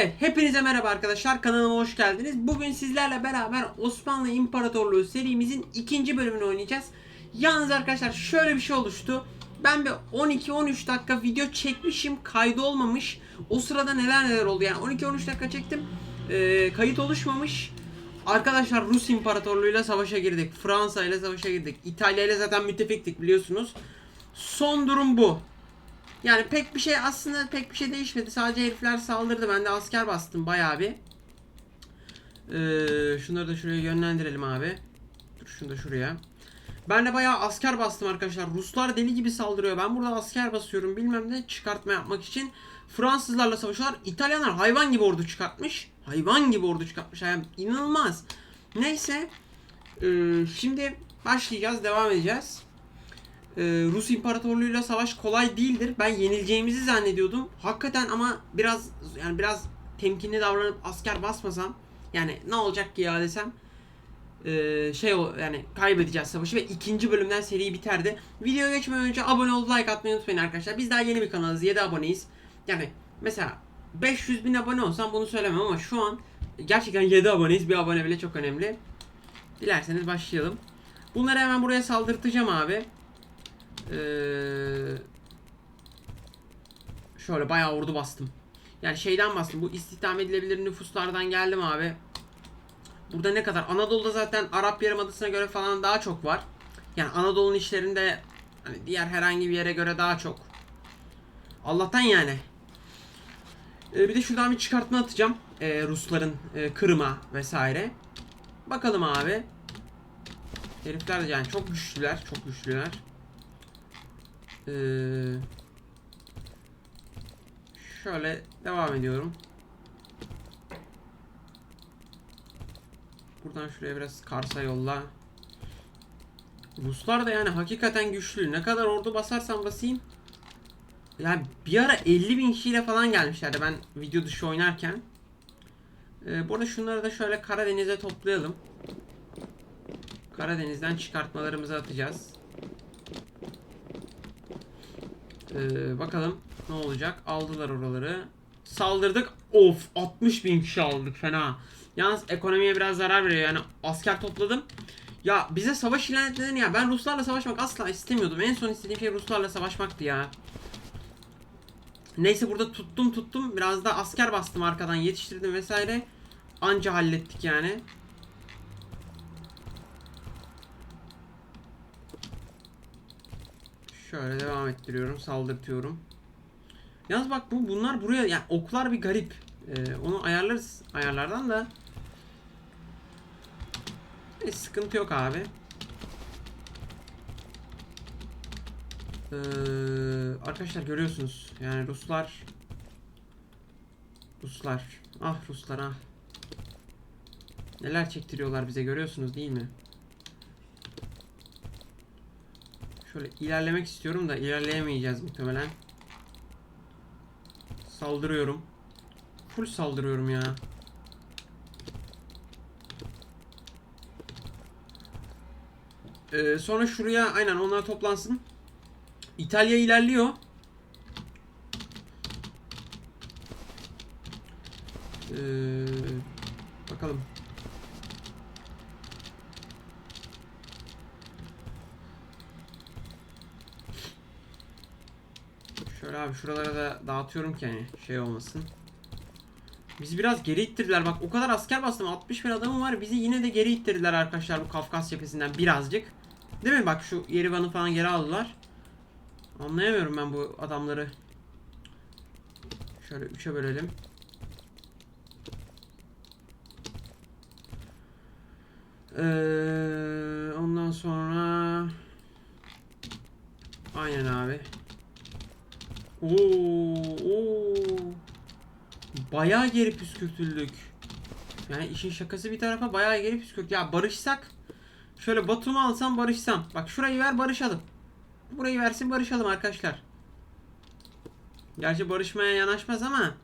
Evet, hepinize merhaba arkadaşlar. Kanalıma hoş geldiniz. Bugün sizlerle beraber Osmanlı İmparatorluğu serimizin ikinci bölümünü oynayacağız. Yalnız arkadaşlar şöyle bir şey oluştu. Ben bir 12-13 dakika video çekmişim, kaydı olmamış. O sırada neler neler oldu yani 12-13 dakika çektim. Ee, kayıt oluşmamış. Arkadaşlar Rus İmparatorluğu'yla savaşa girdik. Fransa ile savaşa girdik. İtalya ile zaten müttefiktik biliyorsunuz. Son durum bu. Yani pek bir şey aslında pek bir şey değişmedi. Sadece herifler saldırdı. Ben de asker bastım bayağı bir. Ee, şunları da şuraya yönlendirelim abi. Dur şunu da şuraya. Ben de bayağı asker bastım arkadaşlar. Ruslar deli gibi saldırıyor. Ben burada asker basıyorum bilmem ne çıkartma yapmak için. Fransızlarla savaşıyorlar. İtalyanlar hayvan gibi ordu çıkartmış. Hayvan gibi ordu çıkartmış. Yani inanılmaz. Neyse. Ee, şimdi başlayacağız. Devam edeceğiz. Ee, Rus İmparatorluğu'yla savaş kolay değildir. Ben yenileceğimizi zannediyordum. Hakikaten ama biraz yani biraz temkinli davranıp asker basmasam yani ne olacak ki ya desem ee, şey o yani kaybedeceğiz savaşı ve ikinci bölümden seri biterdi. Videoya geçmeden önce abone olup like atmayı unutmayın arkadaşlar. Biz daha yeni bir kanalız. 7 aboneyiz. Yani mesela 500 bin abone olsam bunu söylemem ama şu an gerçekten 7 aboneyiz. Bir abone bile çok önemli. Dilerseniz başlayalım. Bunları hemen buraya saldırtacağım abi. Ee, şöyle bayağı ordu bastım. Yani şeyden bastım. Bu istihdam edilebilir nüfuslardan geldim abi. Burada ne kadar? Anadolu'da zaten Arap Yarımadası'na göre falan daha çok var. Yani Anadolu'nun işlerinde hani diğer herhangi bir yere göre daha çok. Allah'tan yani. Ee, bir de şuradan bir çıkartma atacağım. Ee, Rusların e, Kırım'a vesaire. Bakalım abi. Herifler de yani çok güçlüler. Çok güçlüler. Ee, şöyle devam ediyorum. Buradan şuraya biraz Kars'a yolla. Ruslar da yani hakikaten güçlü. Ne kadar ordu basarsam basayım. Yani bir ara 50 bin kişiyle falan gelmişlerdi ben video dışı oynarken. Ee, bu arada şunları da şöyle Karadeniz'e toplayalım. Karadeniz'den çıkartmalarımızı atacağız. Ee, bakalım ne olacak. Aldılar oraları. Saldırdık. Of 60 bin kişi aldık fena. Yalnız ekonomiye biraz zarar veriyor yani asker topladım. Ya bize savaş ilan etmeden ya ben Ruslarla savaşmak asla istemiyordum. En son istediğim şey Ruslarla savaşmaktı ya. Neyse burada tuttum tuttum. Biraz da asker bastım arkadan yetiştirdim vesaire. Anca hallettik yani. Şöyle devam ettiriyorum, saldırtıyorum. Yalnız bak bu bunlar buraya yani oklar bir garip. Ee, onu ayarlarız ayarlardan da. Hiç sıkıntı yok abi. Ee, arkadaşlar görüyorsunuz yani Ruslar Ruslar ah Ruslar ah neler çektiriyorlar bize görüyorsunuz değil mi? Şöyle ilerlemek istiyorum da ilerleyemeyeceğiz muhtemelen. Saldırıyorum. Full saldırıyorum ya. Ee, sonra şuraya aynen onlar toplansın. İtalya ilerliyor. Ee, bakalım. Abi şuralara da dağıtıyorum ki hani şey olmasın. Bizi biraz geri ittirdiler. Bak o kadar asker bastım. 60 bin adamım var. Bizi yine de geri ittirdiler arkadaşlar bu Kafkas cephesinden birazcık. Değil mi? Bak şu Yerivan'ı falan geri aldılar. Anlayamıyorum ben bu adamları. Şöyle 3'e bölelim. Ee, ondan sonra Aynen abi. Oo, oo. Bayağı geri püskürtüldük. Yani işin şakası bir tarafa bayağı geri püskürt. Ya barışsak şöyle Batum'u alsam barışsam. Bak şurayı ver barışalım. Burayı versin barışalım arkadaşlar. Gerçi barışmaya yanaşmaz ama.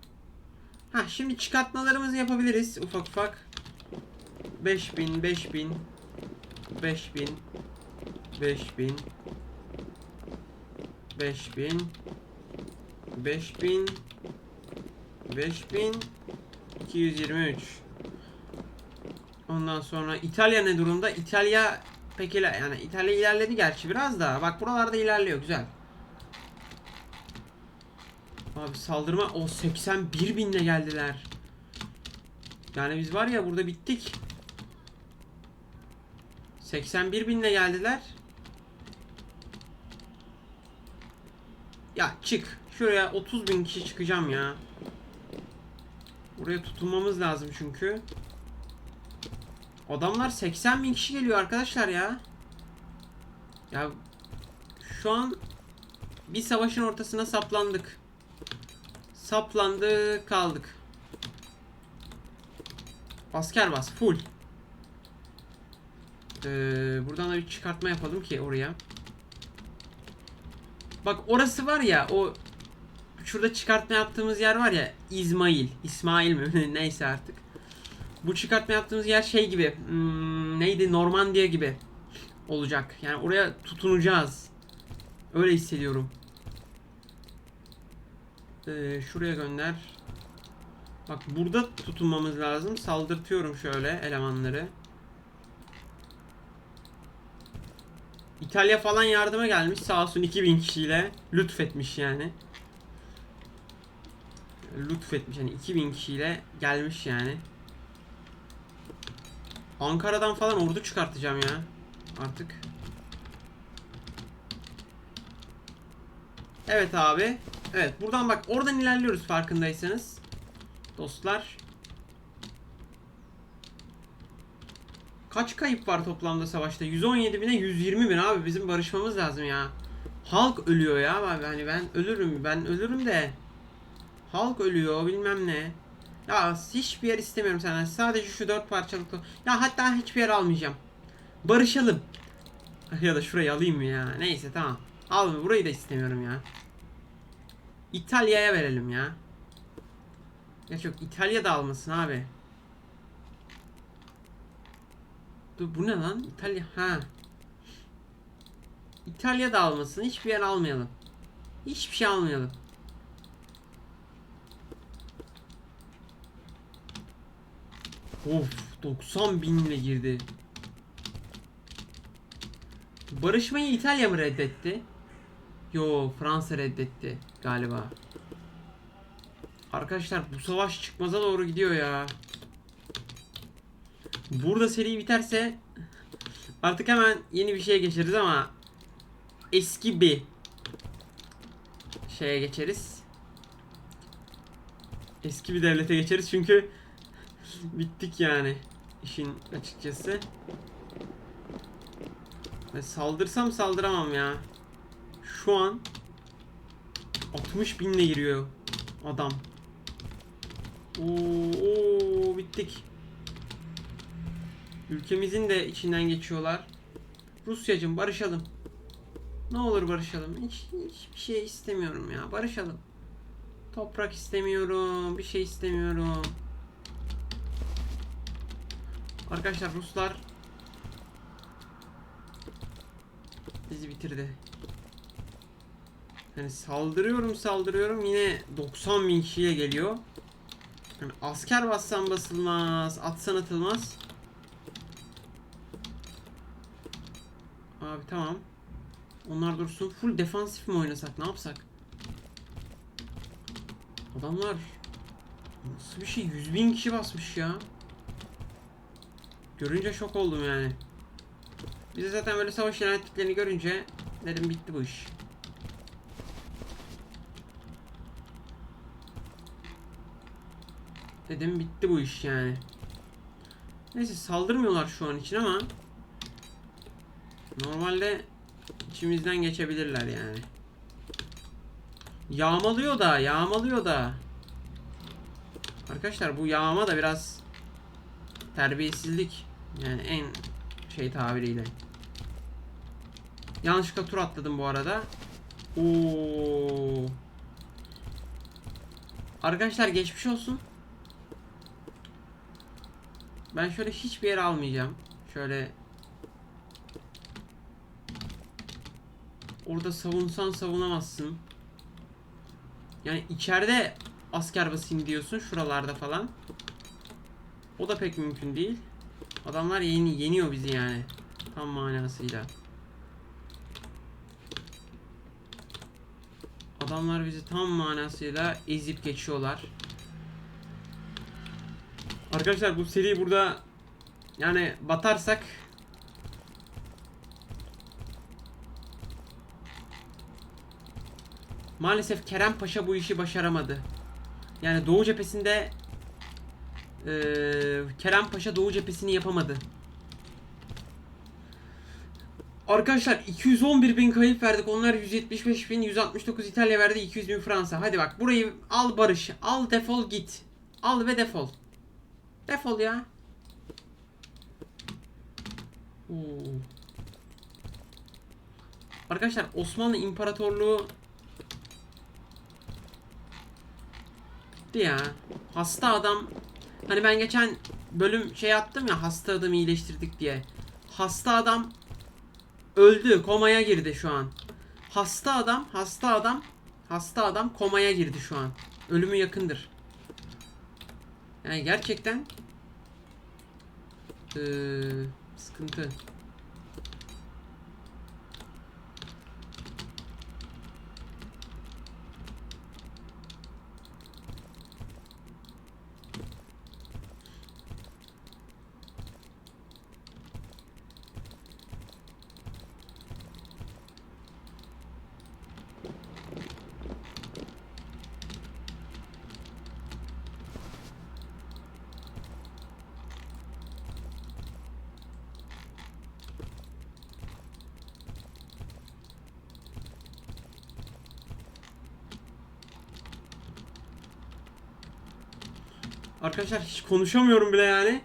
Ha şimdi çıkartmalarımızı yapabiliriz ufak ufak. 5000 5000 5000 5000 5000 5000 5000 223. Ondan sonra İtalya ne durumda? İtalya pek iler yani İtalya ilerledi gerçi biraz da. Bak buralarda ilerliyor güzel. Abi saldırma o 81 binle geldiler. Yani biz var ya burada bittik. 81 binle geldiler. Ya çık. Şuraya 30 bin kişi çıkacağım ya. Buraya tutulmamız lazım çünkü. Adamlar 80 bin kişi geliyor arkadaşlar ya. Ya şu an bir savaşın ortasına saplandık. Saplandık kaldık. Asker bas full. Ee, buradan da bir çıkartma yapalım ki oraya. Bak orası var ya o şurada çıkartma yaptığımız yer var ya İsmail. İsmail mi? Neyse artık. Bu çıkartma yaptığımız yer şey gibi. hmm, neydi? Normandiya gibi olacak. Yani oraya tutunacağız. Öyle hissediyorum. Ee, şuraya gönder. Bak burada tutunmamız lazım. Saldırtıyorum şöyle elemanları. İtalya falan yardıma gelmiş sağ olsun 2000 kişiyle lütfetmiş yani. Lütfetmiş yani 2000 kişiyle gelmiş yani. Ankara'dan falan ordu çıkartacağım ya. Artık. Evet abi. Evet buradan bak oradan ilerliyoruz farkındaysanız. Dostlar. Kaç kayıp var toplamda savaşta? 117 bine 120 bin abi bizim barışmamız lazım ya. Halk ölüyor ya abi hani ben ölürüm ben ölürüm de. Halk ölüyor bilmem ne. Ya hiçbir yer istemiyorum senden. Sadece şu dört parçalık. Ya hatta hiçbir yer almayacağım. Barışalım. Ya da şurayı alayım ya? Neyse tamam. Al burayı da istemiyorum ya. İtalya'ya verelim ya. Ya çok İtalya da almasın abi. Dur bu ne lan? İtalya ha. İtalya da almasın. Hiçbir yer almayalım. Hiçbir şey almayalım. Of 90 binle girdi. Barışmayı İtalya mı reddetti? Yo Fransa reddetti galiba. Arkadaşlar bu savaş çıkmaza doğru gidiyor ya. Burada seri biterse artık hemen yeni bir şeye geçeriz ama eski bir şeye geçeriz. Eski bir devlete geçeriz çünkü bittik yani işin açıkçası. Ve saldırsam saldıramam ya. Şu an 60 binle giriyor adam. Oo, oo bittik. Ülkemizin de içinden geçiyorlar. Rusyacım barışalım. Ne olur barışalım. Hiç hiçbir şey istemiyorum ya. Barışalım. Toprak istemiyorum. Bir şey istemiyorum. Arkadaşlar Ruslar bizi bitirdi. Yani saldırıyorum saldırıyorum yine 90 bin kişiye geliyor. Yani asker bassan basılmaz, atsan atılmaz. Abi tamam. Onlar dursun. Full defansif mi oynasak? Ne yapsak? Adamlar nasıl bir şey? 100 bin kişi basmış ya. Görünce şok oldum yani. Biz de zaten böyle savaş yönettiklerini görünce dedim bitti bu iş. Dedim bitti bu iş yani. Neyse saldırmıyorlar şu an için ama normalde içimizden geçebilirler yani. Yağmalıyor da, yağmalıyor da. Arkadaşlar bu yağma da biraz terbiyesizlik. Yani en şey tabiriyle. Yanlışlıkla tur atladım bu arada. Oo. Arkadaşlar geçmiş olsun. Ben şöyle hiçbir yere almayacağım. Şöyle Orada savunsan savunamazsın. Yani içeride asker basayım diyorsun şuralarda falan. O da pek mümkün değil. Adamlar yeni, yeniyor bizi yani. Tam manasıyla. Adamlar bizi tam manasıyla ezip geçiyorlar. Arkadaşlar bu seri burada yani batarsak Maalesef Kerem Paşa bu işi başaramadı. Yani Doğu cephesinde eee, Kerem Paşa Doğu cephesini yapamadı. Arkadaşlar 211 bin kayıp verdik. Onlar 175 bin, 169 İtalya verdi, 200 bin Fransa. Hadi bak burayı al Barış. Al defol git. Al ve defol. Defol ya. Oo. Arkadaşlar Osmanlı İmparatorluğu bitti ya. Hasta adam. Hani ben geçen bölüm şey yaptım ya hasta adamı iyileştirdik diye. Hasta adam öldü. Komaya girdi şu an. Hasta adam, hasta adam, hasta adam komaya girdi şu an. Ölümü yakındır. Yani gerçekten eee, sıkıntı. Arkadaşlar hiç konuşamıyorum bile yani.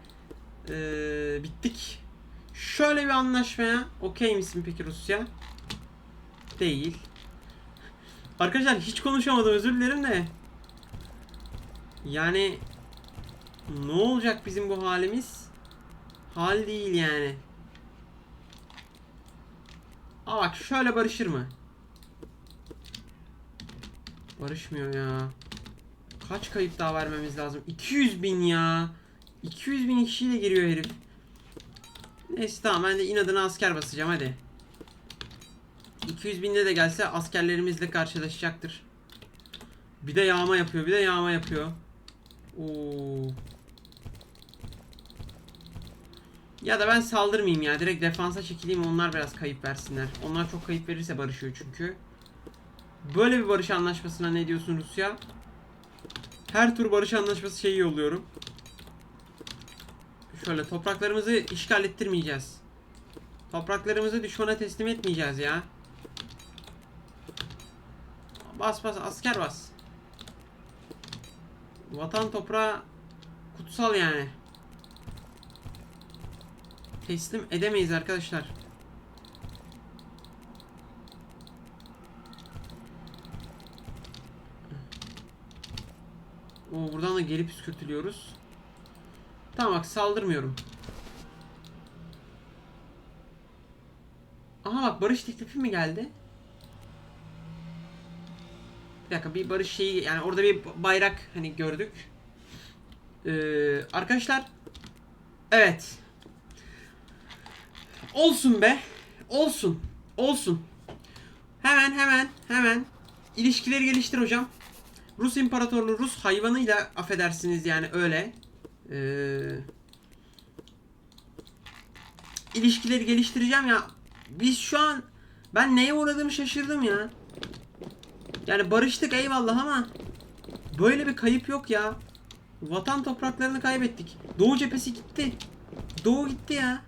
Ee, bittik. Şöyle bir anlaşmaya okey misin peki Rusya? Değil. Arkadaşlar hiç konuşamadım özür dilerim de. Yani ne olacak bizim bu halimiz? Hal değil yani. Aa bak şöyle barışır mı? Barışmıyor ya. Kaç kayıp daha vermemiz lazım? 200 bin ya. 200 bin kişiyle giriyor herif. Neyse tamam ben de inadına asker basacağım hadi. 200 binle de gelse askerlerimizle karşılaşacaktır. Bir de yağma yapıyor bir de yağma yapıyor. Oo. Ya da ben saldırmayayım ya. Direkt defansa çekileyim onlar biraz kayıp versinler. Onlar çok kayıp verirse barışıyor çünkü. Böyle bir barış anlaşmasına ne diyorsun Rusya? Her tur barış anlaşması şeyi yolluyorum. Şöyle topraklarımızı işgal ettirmeyeceğiz. Topraklarımızı düşmana teslim etmeyeceğiz ya. Bas bas asker bas. Vatan toprağı kutsal yani. Teslim edemeyiz arkadaşlar. Oo, buradan da geri püskürtülüyoruz. Tamam bak saldırmıyorum. Aha bak barış teklifi mi geldi? Bir dakika bir barış şeyi yani orada bir bayrak hani gördük. Ee, arkadaşlar evet. Olsun be. Olsun. Olsun. Hemen hemen hemen ilişkileri geliştir hocam. Rus İmparatorluğu Rus hayvanıyla affedersiniz yani öyle. Ee, ilişkileri geliştireceğim ya. Biz şu an ben neye uğradığımı şaşırdım ya. Yani barıştık eyvallah ama böyle bir kayıp yok ya. Vatan topraklarını kaybettik. Doğu cephesi gitti. Doğu gitti ya.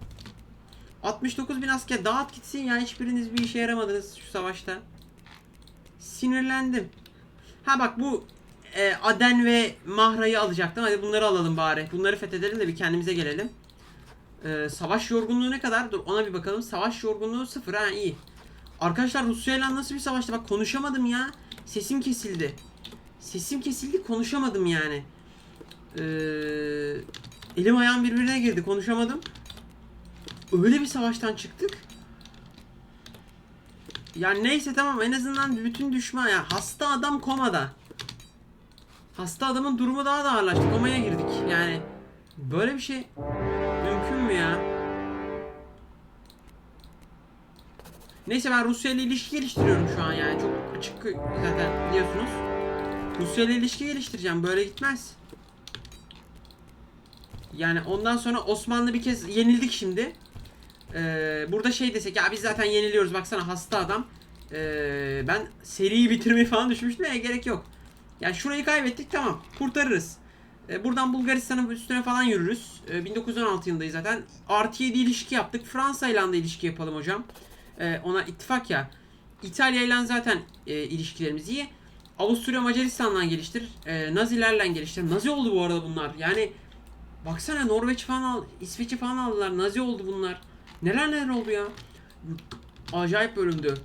69 bin asker dağıt gitsin ya hiçbiriniz bir işe yaramadınız şu savaşta. Sinirlendim. Ha bak bu e, Aden ve Mahra'yı alacaktım. Hadi bunları alalım bari. Bunları fethedelim de bir kendimize gelelim. E, savaş yorgunluğu ne kadar? Dur ona bir bakalım. Savaş yorgunluğu sıfır ha iyi. Arkadaşlar Rusya ile nasıl bir savaştı? Bak konuşamadım ya. Sesim kesildi. Sesim kesildi konuşamadım yani. Ee, elim ayağım birbirine girdi konuşamadım. Öyle bir savaştan çıktık. Yani neyse tamam en azından bütün düşman ya hasta adam komada. Hasta adamın durumu daha da ağırlaştı. Komaya girdik yani. Böyle bir şey mümkün mü ya? Neyse ben Rusya ile ilişki geliştiriyorum şu an yani çok açık zaten biliyorsunuz. Rusya ile ilişki geliştireceğim böyle gitmez. Yani ondan sonra Osmanlı bir kez yenildik şimdi. Ee, burada şey desek ya biz zaten yeniliyoruz baksana hasta adam. Ee, ben seriyi bitirmeyi falan düşünmüştüm ya gerek yok. Yani şurayı kaybettik tamam kurtarırız. Ee, buradan Bulgaristan'ın üstüne falan yürürüz. Ee, 1916 yılındayız zaten. Artı 7 ilişki yaptık. Fransa ile de ilişki yapalım hocam. Ee, ona ittifak ya. İtalya ile zaten e, ilişkilerimiz iyi. Avusturya Macaristan'la geliştir. E, Nazilerle geliştir. Nazi oldu bu arada bunlar. Yani baksana Norveç falan al, İsveç'i falan aldılar. Nazi oldu bunlar. Neler neler oldu ya. Acayip bölümdü.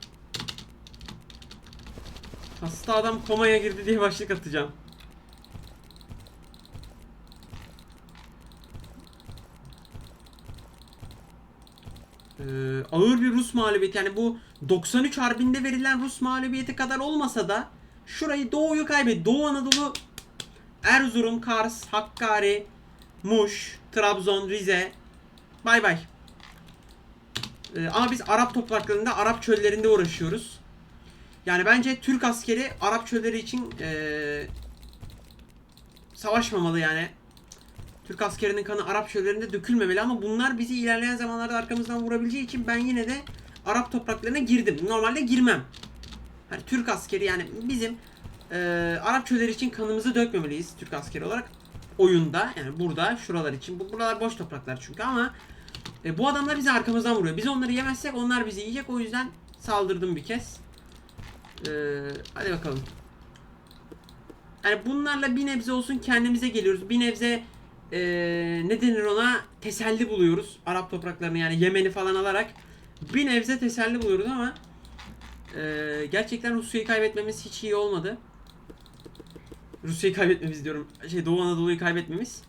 Hasta adam komaya girdi diye başlık atacağım. Ee, ağır bir Rus mağlubiyeti yani bu 93 harbinde verilen Rus mağlubiyeti kadar olmasa da şurayı Doğu'yu kaybetti. Doğu Anadolu Erzurum, Kars, Hakkari, Muş, Trabzon, Rize. Bay bay. Ee, ama biz Arap topraklarında, Arap çöllerinde uğraşıyoruz. Yani bence Türk askeri Arap çölleri için ee, savaşmamalı yani. Türk askerinin kanı Arap çöllerinde dökülmemeli ama bunlar bizi ilerleyen zamanlarda arkamızdan vurabileceği için ben yine de Arap topraklarına girdim. Normalde girmem. Hani Türk askeri yani bizim e, Arap çölleri için kanımızı dökmemeliyiz Türk askeri olarak oyunda yani burada şuralar için bu buralar boş topraklar çünkü ama e, bu adamlar bizi arkamızdan vuruyor. Biz onları yemezsek onlar bizi yiyecek o yüzden saldırdım bir kez. E, hadi bakalım. Yani bunlarla bir nebze olsun kendimize geliyoruz. Bir nebze e, ne denir ona teselli buluyoruz. Arap topraklarını yani Yemen'i falan alarak bir nebze teselli buluyoruz ama e, gerçekten Rusya'yı kaybetmemiz hiç iyi olmadı. Rusya'yı kaybetmemiz diyorum. Şey Doğu Anadolu'yu kaybetmemiz.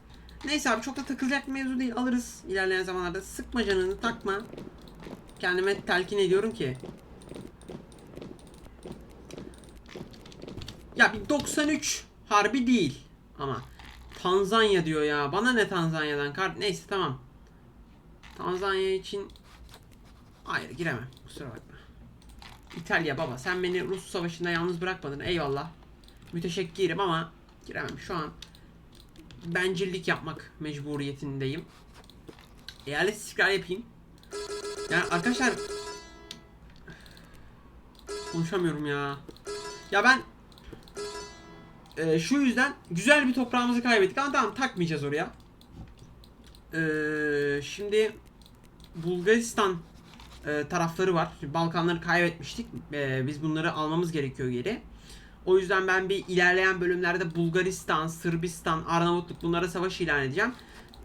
Neyse abi çok da takılacak bir mevzu değil. Alırız ilerleyen zamanlarda. Sıkma canını takma. Kendime telkin ediyorum ki. Ya bir 93 harbi değil ama. Tanzanya diyor ya. Bana ne Tanzanya'dan kart? Neyse tamam. Tanzanya için hayır giremem. Kusura bakma. İtalya baba sen beni Rus savaşında yalnız bırakmadın. Eyvallah. Müteşekkirim ama giremem. Şu an bencillik yapmak mecburiyetindeyim. Eyalet istikrar yapayım. Yani arkadaşlar konuşamıyorum ya. Ya ben ee, şu yüzden güzel bir toprağımızı kaybettik ama tamam takmayacağız oraya. Ee, şimdi Bulgaristan e, tarafları var. Balkanları kaybetmiştik. Ee, biz bunları almamız gerekiyor geri. O yüzden ben bir ilerleyen bölümlerde Bulgaristan, Sırbistan, Arnavutluk bunlara savaş ilan edeceğim.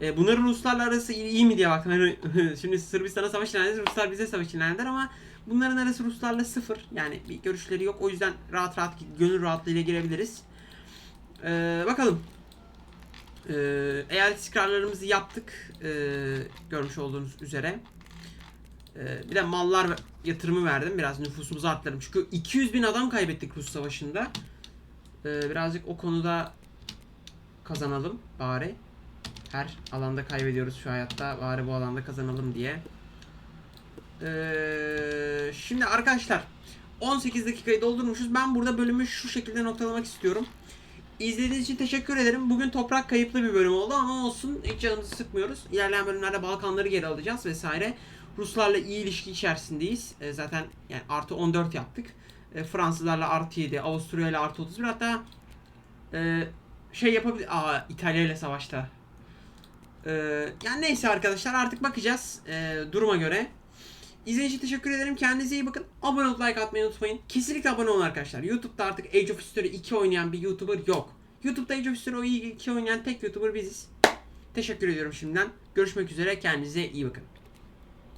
Ee, bunların Ruslarla arası iyi, mi diye baktım. Hani şimdi Sırbistan'a savaş ilan ederiz, Ruslar bize savaş ilan eder ama bunların arası Ruslarla sıfır. Yani bir görüşleri yok. O yüzden rahat rahat gönül rahatlığıyla girebiliriz. Ee, bakalım. Ee, eyalet istikrarlarımızı yaptık. Ee, görmüş olduğunuz üzere. Ee, bir de mallar yatırımı verdim. Biraz nüfusumuzu arttırdım. Çünkü 200 bin adam kaybettik Rus Savaşı'nda. Ee, birazcık o konuda kazanalım bari. Her alanda kaybediyoruz şu hayatta. Bari bu alanda kazanalım diye. Ee, şimdi arkadaşlar 18 dakikayı doldurmuşuz. Ben burada bölümü şu şekilde noktalamak istiyorum. İzlediğiniz için teşekkür ederim. Bugün toprak kayıplı bir bölüm oldu ama olsun hiç canımızı sıkmıyoruz. İlerleyen bölümlerde Balkanları geri alacağız vesaire. Ruslarla iyi ilişki içerisindeyiz. E, zaten yani artı 14 yaptık. E, Fransızlarla artı 7, Avusturya ile artı 31 hatta e, şey yapabilir... Aa İtalya ile savaşta. E, yani neyse arkadaşlar artık bakacağız e, duruma göre. İzlediğiniz için teşekkür ederim. Kendinize iyi bakın. Abone olup like atmayı unutmayın. Kesinlikle abone olun arkadaşlar. YouTube'da artık Age of History 2 oynayan bir YouTuber yok. YouTube'da Age of History 2 oynayan tek YouTuber biziz. Teşekkür ediyorum şimdiden. Görüşmek üzere. Kendinize iyi bakın.